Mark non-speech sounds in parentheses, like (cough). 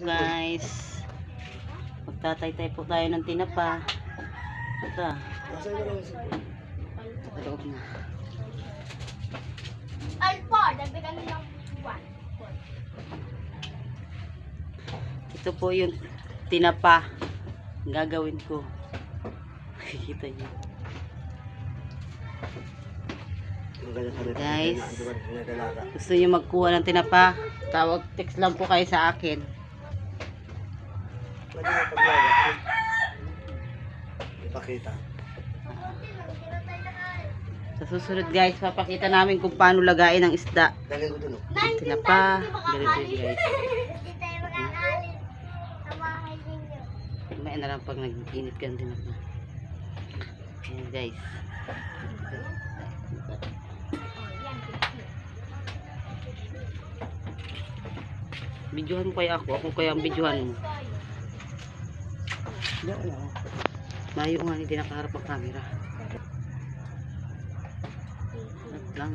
guys. Magtatay-tay po tayo ng tinapa. Ito. Nasaan na dagdagan ng. Ito po yung tinapa. Gagawin ko. (laughs) Nakikita nito. Guys. Gusto niyo magkuha ng tinapa? Tawag, text lang po kayo sa akin. Pwede mo paglaga. Ipakita. Sa susunod guys, papakita namin kung paano lagain ang isda. Dalhin ko dun oh. Tinapa. Ganito yun guys. May na lang pag nag-init ka ng tinapa. Ayan guys. Videohan mo kaya ako. Ako kaya ang videohan mo. Layo nga, hindi nakaharap ang camera. At lang,